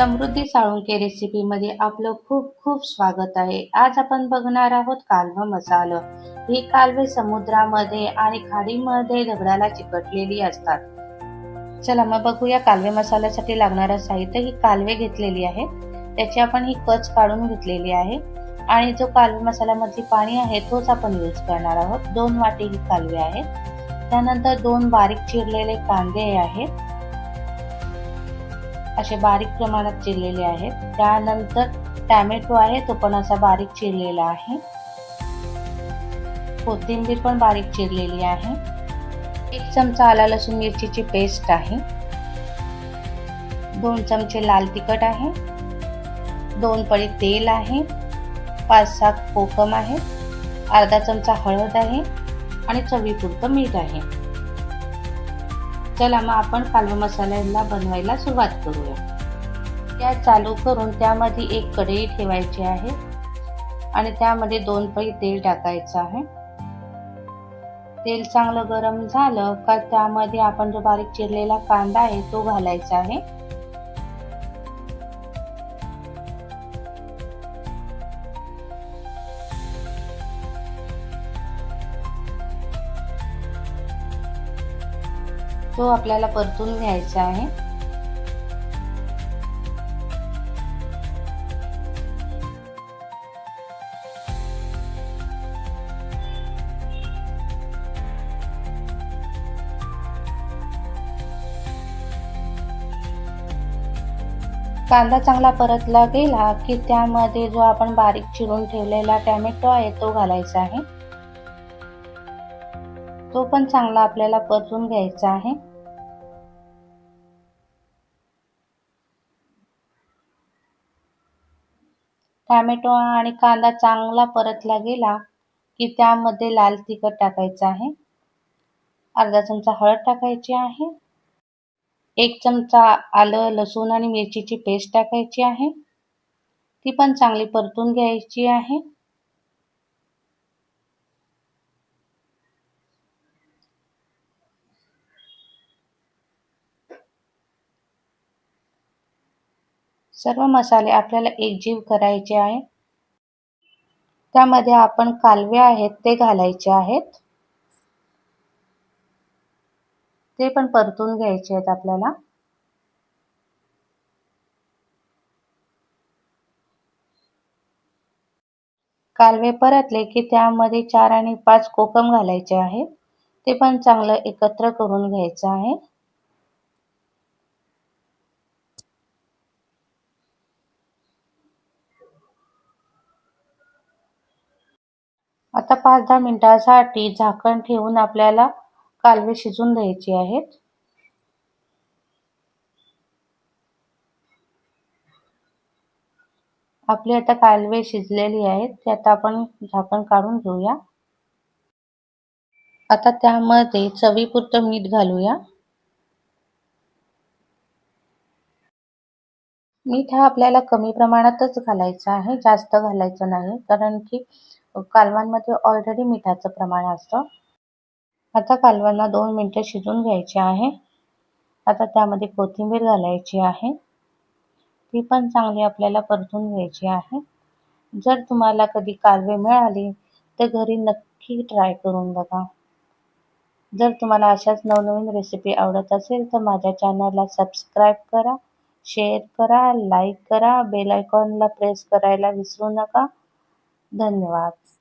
समृद्धी साळुंके रेसिपीमध्ये आपलं खूप खूप स्वागत आहे. आज आपण बघणार आहोत कालवा मसाला. ही कालवे समुद्रामध्ये आणि खाडीमध्ये दगडाला चिकटलेली असतात. चला मग बघूया कालवे मसाल्यासाठी लागणारं साहित्य. ही कालवे घेतलेली आहे. त्याची आपण ही कच काढून घेतलेली आहे. आणि जो कालवे मसाल्यामधली पाणी आहे तोच आपण यूज करणार आहोत. दोन वाटी ही कालवे आहेत त्यानंतर दोन बारीक चिरलेले कांदे आहेत असे बारीक प्रमाणात चिरलेले आहेत. त्यानंतर टॅमॅटो आहे तो पण असा बारीक चिरलेला आहे. कोथिंबीर पण बारीक चिरलेली आहे. एक चमचा आला लसूण मिरचीची पेस्ट आहे. दोन चमचे लाल तिखट आहे. दोन पळी तेल आहे. पाच सात कोकम आहे. अर्धा चमचा हळद आहे. आणि चवीपुरतं मीठ आहे. चला मग आपण कालवा मसाल्याला बनवायला सुरुवात करूया. गॅस चालू करून त्यामध्ये एक कढई ठेवायची आहे आणि त्यामध्ये दोन पळी तेल टाकायचं आहे. तेल चांगलं गरम झालं का त्यामध्ये आपण जो बारीक चिरलेला कांदा आहे तो घालायचा आहे. तो आपल्याला परतून घ्यायचा आहे. कांदा चांगला परतला गेला की त्यामध्ये जो आपण बारीक चिरून ठेवलेला टॅमॅटो आहे तो घालायचा आहे. तो पण चांगला आपल्याला परतून घ्यायचा आहे. टॅमॅटो आणि कांदा चांगला परतला गेला की त्यामध्ये लाल तिखट टाकायचं आहे. अर्धा चमचा हळद टाकायची आहे. एक चमचा आलं लसूण आणि मिरचीची पेस्ट टाकायची आहे. ती पण चांगली परतून घ्यायची आहे. सर्व मसाले आपल्याला एकजीव करायचे आहे त्यामध्ये आपण कालवे आहेत ते घालायचे आहेत. ते पण परतून घ्यायचे आहेत आपल्याला. कालवे परतले की त्यामध्ये चार आणि पाच कोकम घालायचे आहे ते पण चांगलं एकत्र करून घ्यायचं आहे. आता पाच दहा मिनिटांसाठी झाकण ठेवून आपल्याला कालवे शिजून द्यायचे आहेत. आपली आता कालवे शिजलेली आहेत ते आता आपण झाकण काढून घेऊया. आता त्यामध्ये चवीपुरतं मीठ घालूया. मीठ हा आपल्याला कमी प्रमाणातच घालायचं आहे जास्त घालायचं नाही कारण की कालवांमध्ये ऑलरेडी मिठाचं प्रमाण असतं. आता कालवांना दोन मिनटं शिजून घ्यायचे आहे. आता त्यामध्ये कोथिंबीर घालायची आहे. ती पण चांगली आपल्याला परतून घ्यायची आहे. जर तुम्हाला कधी कालवे मिळाली तर घरी नक्की ट्राय करून बघा. जर तुम्हाला अशाच नवनवीन रेसिपी आवडत असेल तर माझ्या चॅनलला सबस्क्राईब करा शेअर करा लाईक करा बेल आयकॉनला प्रेस करायला विसरू नका. धन्यवाद.